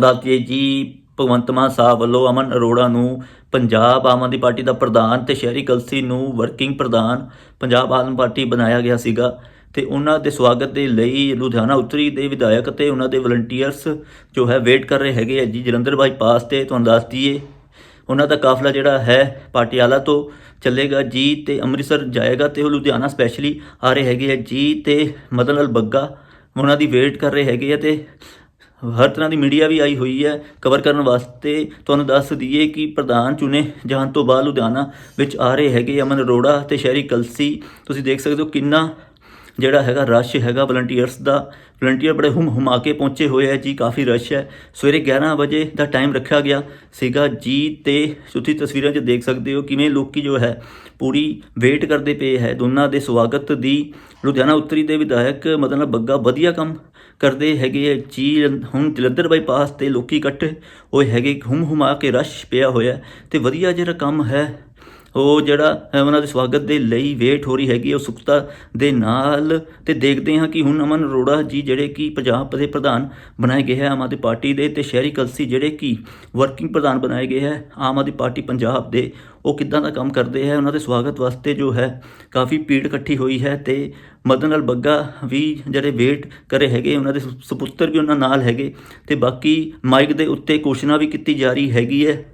ਦੱਸਦੀਏ ਜੀ ਭਗਵੰਤ ਮਾਨ ਸਾਹਿਬ ਵੱਲੋਂ ਅਮਨ ਅਰੋੜਾ ਨੂੰ ਪੰਜਾਬ ਆਮ ਆਦਮੀ ਪਾਰਟੀ ਦਾ ਪ੍ਰਧਾਨ ਤੇ ਸ਼ਹਿਰੀ ਕਲਸੀ ਨੂੰ ਵਰਕਿੰਗ ਪ੍ਰਧਾਨ ਪੰਜਾਬ ਆਮ ਆਦਮੀ ਪਾਰਟੀ ਬਣਾਇਆ ਗਿਆ ਸੀਗਾ ਤੇ ਉਹਨਾਂ ਦੇ ਸਵਾਗਤ ਦੇ ਲਈ ਲੁਧਿਆਣਾ ਉੱਤਰੀ ਦੇ ਵਿਧਾਇਕ ਤੇ ਉਹਨਾਂ ਦੇ ਵਲੰਟੀਅਰਸ ਜੋ ਹੈ ਵੇਟ ਕਰ ਰਹੇ ਹੈਗੇ ਆ ਜੀ। ਜਲੰਧਰ ਬਾਈਪਾਸ ਤੇ ਤੁਹਾਨੂੰ ਦੱਸ ਦਈਏ, ਉਹਨਾਂ ਦਾ ਕਾਫਲਾ ਜਿਹੜਾ ਹੈ ਪਾਟਿਆਲਾ ਤੋਂ ਚੱਲੇਗਾ ਜੀ ਤੇ ਅੰਮ੍ਰਿਤਸਰ ਜਾਏਗਾ ਤੇ ਉਹ ਲੁਧਿਆਣਾ ਸਪੈਸ਼ਲੀ ਆ ਰਹੇ ਹੈਗੇ ਆ ਜੀ ਤੇ ਮਦਨ ਲਾਲ ਬੱਗਾ, ਉਹਨਾਂ ਦੀ ਵੇਟ ਕਰ ਰਹੇ ਹੈਗੇ ਆ ਤੇ ਹਰ ਤਰ੍ਹਾਂ ਦੀ ਮੀਡੀਆ ਵੀ ਆਈ ਹੋਈ ਹੈ। ਕਵਰ ਕਰਨ ਵਾਸਤੇ ਤੁਹਾਨੂੰ ਦੱਸ ਦਈਏ ਕਿ ਪ੍ਰਧਾਨ ਚੁਣੇ ਜਾਣ ਤੋਂ ਬਾਅਦ ਲੁਧਿਆਣਾ ਵਿੱਚ ਆ ਰਹੇ ਹੈਗੇ ਅਮਨ ਅਰੋੜਾ ਤੇ ਸ਼ਹਿਰੀ ਕਲਸੀ। ਤੁਸੀਂ ਦੇਖ ਸਕਦੇ ਹੋ ਕਿੰਨਾ ਜਿਹੜਾ ਹੈਗਾ ਰਸ਼ ਹੈਗਾ ਵਲੰਟੀਅਰਸ ਦਾ। ਵਲੰਟੀਅਰ ਬੜੇ ਹੁਮ ਹੁਮਾ ਕੇ ਪਹੁੰਚੇ ਹੋਏ ਹੈ ਜੀ, ਕਾਫੀ ਰਸ਼ ਹੈ। ਸਵੇਰੇ 11 ਵਜੇ ਦਾ ਟਾਈਮ ਰੱਖਿਆ ਗਿਆ ਸੀਗਾ। ਜੀ ਤੇ ਤੁਸੀਂ ਤਸਵੀਰਾਂ 'ਚ ਦੇਖ ਸਕਦੇ ਹੋ ਕਿਵੇਂ ਲੋਕੀ ਜੋ ਹੈ ਪੂਰੀ ਵੇਟ ਕਰਦੇ ਪਏ ਹੈ। ਦੋਨਾਂ ਦੇ ਸਵਾਗਤ ਦੀ ਲੁਧਿਆਣਾ ਉੱਤਰੀ ਦੇ ਵਿਧਾਇਕ ਮਤਲਬ ਬੱਗਾ ਵਧੀਆ ਕੰਮ ਕਰਦੇ ਹੈਗੇ ਹੈ ਜੀ, ਹੁਣ ਜਲੰਧਰ ਬਾਈਪਾਸ ਤੇ ਲੋਕੀ ਇਕੱਠੇ ਹੋਏ ਹੈਗੇ। ਹੁਮ ਹੁਮਾ ਕੇ ਰਸ਼ ਪਿਆ ਹੋਇਆ ਹੈ ਤੇ ਵਧੀਆ ਜਿਹੜਾ ਕੰਮ ਹੈ ਉਹ ਜਿਹੜਾ ਹੈ ਉਹਨਾਂ ਦੇ ਸਵਾਗਤ ਦੇ ਲਈ ਵੇਟ ਹੋ ਰਹੀ ਹੈਗੀ ਉਹ ਉਤਸੁਕਤਾ ਦੇ ਨਾਲ। ਤੇ ਦੇਖਦੇ ਹਾਂ ਕਿ ਹੁਣ ਅਮਨ ਅਰੋੜਾ ਜੀ ਜਿਹੜੇ ਕਿ ਪੰਜਾਬ ਦੇ ਪ੍ਰਧਾਨ ਬਣਾਏ ਗਏ ਹੈ, ਆਮ ਆਦਮੀ ਪਾਰਟੀ ਦੇ ਤੇ ਸ਼ਹਿਰੀ ਕਲਸੀ ਜਿਹੜੇ ਕਿ ਵਰਕਿੰਗ ਪ੍ਰਧਾਨ ਬਣਾਏ ਗਏ ਹੈ, ਆਮ ਆਦਮੀ ਪਾਰਟੀ ਪੰਜਾਬ ਦੇ, ਉਹ ਕਿੱਦਾਂ ਦਾ ਕੰਮ ਕਰਦੇ ਹੈ? ਉਹਨਾਂ ਦੇ ਸਵਾਗਤ ਵਾਸਤੇ ਜੋ ਹੈ, ਕਾਫੀ ਭੀੜ ਇਕੱਠੀ ਹੋਈ ਹੈ ਤੇ ਮਦਨ ਲਾਲ ਬੱਗਾ ਵੀ ਜਿਹੜੇ ਵੇਟ ਕਰੇ ਹੈਗੇ, ਉਹਨਾਂ ਦੇ ਸੁਪੁੱਤਰ ਵੀ ਉਹਨਾਂ ਨਾਲ ਹੈਗੇ। ਤੇ ਬਾਕੀ ਮਾਈਕ ਦੇ ਉੱਤੇ ਘੋਸ਼ਣਾ ਵੀ ਕੀਤੀ ਜਾ ਰਹੀ ਹੈਗੀ ਹੈ।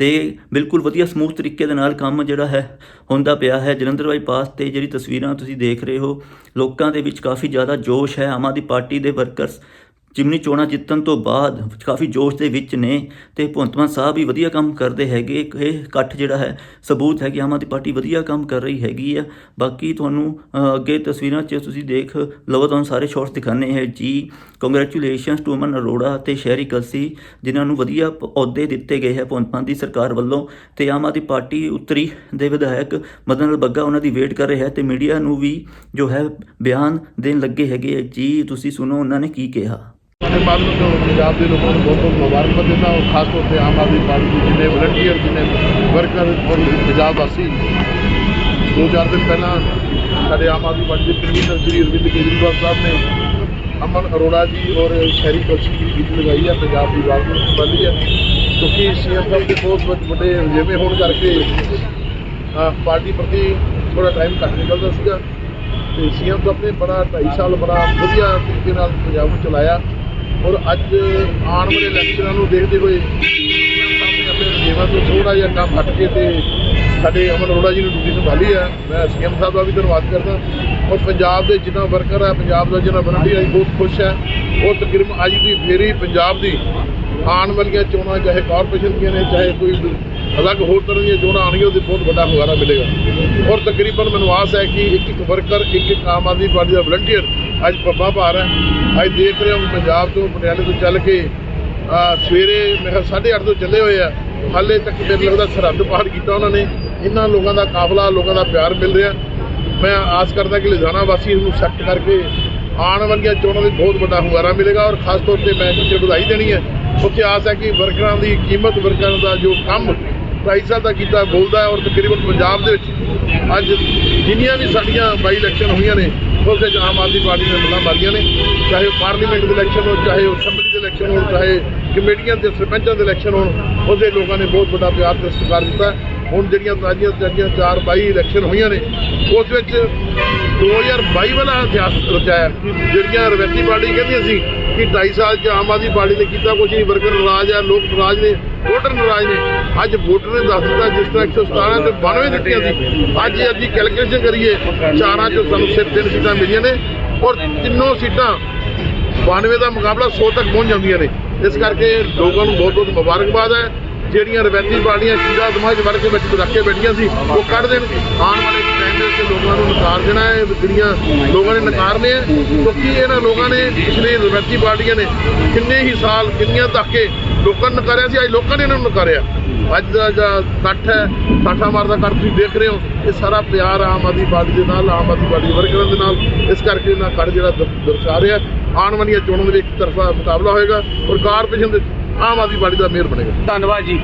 ਤੇ ਬਿਲਕੁਲ ਵਧੀਆ ਸਮੂਥ ਤਰੀਕੇ ਦੇ ਨਾਲ ਕੰਮ ਜਿਹੜਾ ਹੈ, ਹੁੰਦਾ ਪਿਆ ਹੈ। ਜਲੰਧਰ ਬਾਈਪਾਸ ਤੇ ਜਿਹੜੀ ਤਸਵੀਰਾਂ ਤੁਸੀਂ ਦੇਖ ਰਹੇ ਹੋ, ਲੋਕਾਂ ਦੇ ਵਿੱਚ ਕਾਫੀ ਜ਼ਿਆਦਾ ਜੋਸ਼ ਹੈ। ਆਮ ਆਦਮੀ ਪਾਰਟੀ ਦੇ ਵਰਕਰਸ ਜਿਮਨੀ ਚੋਣਾਂ ਜਿੱਤਣ ਤੋਂ ਬਾਅਦ ਕਾਫੀ ਜੋਸ਼ ਦੇ ਵਿੱਚ ਨੇ ਤੇ ਭਗਵੰਤ ਮਾਨ ਸਾਹਿਬ ਵੀ ਵਧੀਆ ਕੰਮ ਕਰਦੇ ਹੈਗੇ। ਇਹ ਇਕੱਠ ਜਿਹੜਾ ਹੈ, ਸਬੂਤ ਹੈ ਕਿ ਆਮ ਆਦਮੀ ਪਾਰਟੀ ਵਧੀਆ ਕੰਮ ਕਰ ਰਹੀ ਹੈਗੀ ਆ। ਬਾਕੀ ਤੁਹਾਨੂੰ ਅੱਗੇ ਤਸਵੀਰਾਂ 'ਚ ਤੁਸੀਂ ਦੇਖ ਲਵੋ, ਤੁਹਾਨੂੰ ਸਾਰੇ ਸ਼ਾਟਸ ਦਿਖਾਣੇ ਹੈ ਜੀ। ਕੰਗ੍ਰੈਚੁਲੇਸ਼ਨਸ ਟੂ ਅਮਨ ਅਰੋੜਾ ਤੇ ਸ਼ਹਿਰੀ ਕਲਸੀ, ਜਿਨ੍ਹਾਂ ਨੂੰ ਵਧੀਆ ਪ- ਅਹੁਦੇ ਦਿੱਤੇ ਗਏ ਹੈ ਭਗਵੰਤ ਮਾਨ ਦੀ ਸਰਕਾਰ ਵੱਲੋਂ। ਤੇ ਆਮ ਆਦਮੀ ਪਾਰਟੀ ਉੱਤਰੀ ਦੇ ਵਿਧਾਇਕ ਮਦਨ ਲਾਲ ਬੱਗਾ ਉਹਨਾਂ ਦੀ ਵੇਟ ਕਰ ਰਿਹਾ ਹੈ ਤੇ ਮੀਡੀਆ ਨੂੰ ਵੀ ਜੋ ਹੈ ਬਿਆਨ ਦੇਣ ਲੱਗੇ ਹੈਗੇ ਹੈ ਜੀ, ਤੁਸੀਂ ਸੁਣੋ, ਉਹਨਾਂ ਨੇ ਕੀ ਕਿਹਾ। ਆਪਣੇ ਮਾਨ ਨੂੰ ਪੰਜਾਬ ਦੇ ਲੋਕਾਂ ਨੂੰ ਬਹੁਤ ਬਹੁਤ ਮੁਬਾਰਕਬਾਦ ਦਿੰਦਾ ਹਾਂ ਖਾਸ ਤੌਰ ਤੇ ਆਮ ਆਦਮੀ ਪਾਰਟੀ ਦੇ ਜਿੰਨੇ ਵਲੰਟੀਅਰ ਜਿੰਨੇ ਵਰਕਰ ਔਰ ਪੰਜਾਬ ਵਾਸੀ ਦੋ ਚਾਰ ਦਿਨ ਪਹਿਲਾਂ ਸਾਡੇ ਆਮ ਆਦਮੀ ਪਾਰਟੀ ਦੇ ਕਨਵੀਨਰ ਸ਼੍ਰੀ ਅਰਵਿੰਦ ਕੇਜਰੀਵਾਲ ਸਾਹਿਬ ਨੇ ਅਮਨ ਅਰੋੜਾ ਜੀ ਔਰ ਸ਼ਹਿਰੀ ਕਲਸੀ ਦੀ ਗੀਤ ਲਗਾਈ ਹੈ, ਪੰਜਾਬ ਦੀ ਆਵਾਜ਼ ਨੂੰ ਸੰਭਾਲੀ ਹੈ, ਕਿਉਂਕਿ ਸੀਐਮ ਸਾਹਿਬ ਦੇ ਬਹੁਤ ਵੱਡੇ ਜਿਵੇਂ ਹੋਣ ਕਰਕੇ ਪਾਰਟੀ ਪ੍ਰਤੀ ਥੋੜਾ ਟਾਈਮ ਘੱਟ ਨਿਕਲਦਾ ਸੀਗਾ ਤੇ ਸੀਐਮ ਸਾਹਿਬ ਨੇ ਬੜਾ 2.5 ਸਾਲ ਬੜਾ ਵਧੀਆ ਤਰੀਕੇ ਨਾਲ ਪੰਜਾਬ ਨੂੰ ਚਲਾਇਆ। ਔਰ ਅੱਜ ਆਉਣ ਵਾਲੇ ਇਲੈਕਸ਼ਨਾਂ ਨੂੰ ਦੇਖਦੇ ਹੋਏ ਰਜੇਵਾਂ ਤੋਂ ਥੋੜਾ ਜਿਹਾ ਕੰਮ ਹਟ ਕੇ ਤੇ ਸਾਡੇ ਅਮਨ ਅਰੋੜਾ ਜੀ ਨੂੰ ਡਿਊਟੀ ਸੰਭਾਲੀ ਹੈ। ਮੈਂ ਸੀਐਮ ਸਾਹਿਬ ਦਾ ਵੀ ਧੰਨਵਾਦ ਕਰਦਾ। ਔਰ ਪੰਜਾਬ ਦੇ ਜਿੰਨਾ ਵਰਕਰ ਹੈ ਪੰਜਾਬ ਦਾ ਜਿੰਨਾ ਵਲੰਟੀਅਰ ਹੈ ਬਹੁਤ ਖੁਸ਼ ਹੈ। ਔਰ ਤਕਰੀਬਨ ਅੱਜ ਦੀ ਫੇਰੀ ਪੰਜਾਬ ਦੀ ਆਉਣ ਵਾਲੀਆਂ ਚੋਣਾਂ ਚਾਹੇ ਕਾਰਪੋਰੇਸ਼ਨ ਦੀਆਂ ਨੇ ਚਾਹੇ ਕੋਈ ਅਲੱਗ ਹੋਰ ਤਰ੍ਹਾਂ ਦੀਆਂ ਚੋਣਾਂ ਆਉਣਗੀਆਂ ਉਹਦੇ ਬਹੁਤ ਵੱਡਾ ਹੁੰਗਾਰਾ ਮਿਲੇਗਾ। ਔਰ ਤਕਰੀਬਨ ਮੈਨੂੰ ਆਸ ਹੈ ਕਿ ਇੱਕ ਇੱਕ ਵਰਕਰ ਇੱਕ ਇੱਕ ਆਮ ਆਦਮੀ ਪਾਰਟੀ ਦਾ ਵਲੰਟੀਅਰ ਅੱਜ ਪੱਬਾਂ ਭਾਰ ਹੈ। ਅੱਜ ਦੇਖ ਰਹੇ ਹੋ ਪੰਜਾਬ ਤੋਂ ਪਟਿਆਲੇ ਤੋਂ ਚੱਲ ਕੇ ਸਵੇਰੇ ਮੈਂ ਕਿਹਾ 8:30 ਤੋਂ ਚੱਲੇ ਹੋਏ ਆ। ਹਾਲੇ ਤੱਕ ਮੈਨੂੰ ਲੱਗਦਾ ਸਰਹੱਦ ਪਾਰ ਕੀਤਾ ਉਹਨਾਂ ਨੇ। ਇਹਨਾਂ ਲੋਕਾਂ ਦਾ ਕਾਫਲਾ, ਲੋਕਾਂ ਦਾ ਪਿਆਰ ਮਿਲ ਰਿਹਾ। ਮੈਂ ਆਸ ਕਰਦਾ ਕਿ ਲੁਧਿਆਣਾ ਵਾਸੀ ਨੂੰ ਸੈਕਟ ਕਰਕੇ ਆਉਣ ਵਾਲੀਆਂ ਚੋਣਾਂ ਵਿੱਚ ਬਹੁਤ ਵੱਡਾ ਹੁੰਗਾਰਾ ਮਿਲੇਗਾ ਔਰ ਖਾਸ ਤੌਰ ਤੇ ਮੈਂ ਇੱਕ ਵਧਾਈ ਦੇਣੀ ਹੈ। ਉੱਥੇ ਆਸ ਹੈ ਕਿ ਵਰਕਰਾਂ ਦੀ ਕੀਮਤ, ਵਰਕਰਾਂ ਦਾ ਜੋ ਕੰਮ ਢਾਈ ਸਾਲ ਦਾ ਕੀਤਾ ਬੋਲਦਾ ਔਰ ਤਕਰੀਬਨ ਪੰਜਾਬ ਦੇ ਵਿੱਚ ਅੱਜ ਜਿੰਨੀਆਂ ਵੀ ਸਾਡੀਆਂ ਬਾਈ ਇਲੈਕਸ਼ਨ ਹੋਈਆਂ ਨੇ ਉਸ ਵਿੱਚ ਆਮ ਆਦਮੀ ਪਾਰਟੀ ਨੇ ਮੱਲਾਂ ਮਾਰੀਆਂ ਨੇ, ਚਾਹੇ ਉਹ ਪਾਰਲੀਮੈਂਟ ਦੇ ਇਲੈਕਸ਼ਨ ਹੋਣ, ਚਾਹੇ ਉਹ ਅਸੈਂਬਲੀ ਦੇ ਇਲੈਕਸ਼ਨ ਹੋਣ, ਚਾਹੇ ਕਮੇਟੀਆਂ ਦੇ ਸਰਪੰਚਾਂ ਦੇ ਇਲੈਕਸ਼ਨ ਹੋਣ, ਉਹਦੇ ਲੋਕਾਂ ਨੇ ਬਹੁਤ ਵੱਡਾ ਪਿਆਰ ਤੇ ਸਤਿਕਾਰ ਦਿੱਤਾ। ਹੁਣ ਜਿਹੜੀਆਂ ਤਾਜ਼ੀਆਂ ਤਾਜ਼ੀਆਂ ਚਾਰ ਬਾਈ ਇਲੈਕਸ਼ਨ ਹੋਈਆਂ ਨੇ, ਉਸ ਵਿੱਚ 2022 ਵਾਲਾ ਇਤਿਹਾਸ ਰਚਾਇਆ। ਜਿਹੜੀਆਂ ਰਵੈਤੀ ਪਾਰਟੀ ਕਹਿੰਦੀਆਂ ਸੀ ਕਿ 2.5 ਸਾਲ ਚ ਆਮ ਆਦਮੀ ਪਾਰਟੀ ਨੇ ਕੀਤਾ ਕੁਝ ਨਹੀਂ ਵਰਕਰ ਨਾਰਾਜ਼ ਆ, ਲੋਕ ਨਾਰਾਜ਼ ਨੇ। ਵੋਟਰ ਨਾਰਾਜ਼ ਨੇ। ਅੱਜ ਵੋਟਰ ਨੇ ਦੱਸ ਦਿੱਤਾ ਜਿਸ ਤਰ੍ਹਾਂ 117 ਤੇ 92 ਦਿੱਤੀਆਂ ਸੀ। ਅੱਜ ਅਸੀਂ ਕੈਲਕੂਲੇਸ਼ਨ ਕਰੀਏ, ਚਾਰਾਂ ਚ ਸਾਨੂੰ ਸਿਰਫ ਤਿੰਨ ਸੀਟਾਂ ਮਿਲੀਆਂ ਨੇ ਔਰ ਤਿੰਨੋਂ ਸੀਟਾਂ 92 ਦਾ ਮੁਕਾਬਲਾ 100 ਤੱਕ ਪਹੁੰਚ ਜਾਂਦੀਆਂ ਨੇ। ਇਸ ਕਰਕੇ ਲੋਕਾਂ ਨੂੰ ਬਹੁਤ ਬਹੁਤ ਮੁਬਾਰਕਬਾਦ ਹੈ। ਜਿਹੜੀਆਂ ਰਵੈਤੀ ਪਾਰਟੀਆਂ ਕੀੜਾ ਦਿਮਾਗ ਵੜ ਕੇ ਵਿੱਚ ਰੱਖ ਕੇ ਬੈਠੀਆਂ ਸੀ, ਉਹ ਕੱਢ ਦੇਣ। ਆਉਣ ਵਾਲੇ ਟਾਈਮ ਦੇ ਵਿੱਚ ਲੋਕਾਂ ਨੂੰ ਨਕਾਰ ਦੇਣਾ ਹੈ ਜਿਹੜੀਆਂ ਲੋਕਾਂ ਨੇ ਨਕਾਰਨੇ ਹੈ। ਕਿਉਂਕਿ ਇਹਨਾਂ ਲੋਕਾਂ ਨੇ ਪਿਛਲੇ ਰਵੈਤੀ ਪਾਰਟੀਆਂ ਨੇ ਕਿੰਨੇ ਹੀ ਸਾਲ, ਕਿੰਨੀਆਂ ਧੱਕੇ ਲੋਕਾਂ ਨੂੰ ਨਕਾਰਿਆ ਸੀ, ਅੱਜ ਲੋਕਾਂ ਨੇ ਇਹਨਾਂ ਨੂੰ ਨਕਾਰਿਆ। ਅੱਜ ਦਾ ਜਿਹੜਾ ਇਕੱਠ ਹੈ, ਸਾਠਾ ਮਾਰਦਾ ਕੱਠ ਤੁਸੀਂ ਦੇਖ ਰਹੇ ਹੋ, ਇਹ ਸਾਰਾ ਪਿਆਰ ਆਮ ਆਦਮੀ ਪਾਰਟੀ ਦੇ ਨਾਲ, ਆਮ ਆਦਮੀ ਪਾਰਟੀ ਦੇ ਵਰਕਰਾਂ ਦੇ ਨਾਲ, ਇਸ ਕਰਕੇ ਇਹਨਾਂ ਕੱਢ ਜਿਹੜਾ ਦਰਸਾ ਰਿਹਾ। ਆਉਣ ਵਾਲੀਆਂ ਚੋਣਾਂ ਦੇ ਵਿੱਚ ਇੱਕ ਤਰਫਾ ਮੁਕਾਬਲਾ ਹੋਏਗਾ ਔਰ ਕਾਰਪੋਰੇਸ਼ਨ ਦੇ ਆਮ ਆਦਮੀ ਪਾਰਟੀ ਦਾ ਮੇਅਰ ਬਣੇਗਾ। ਧੰਨਵਾਦ ਜੀ।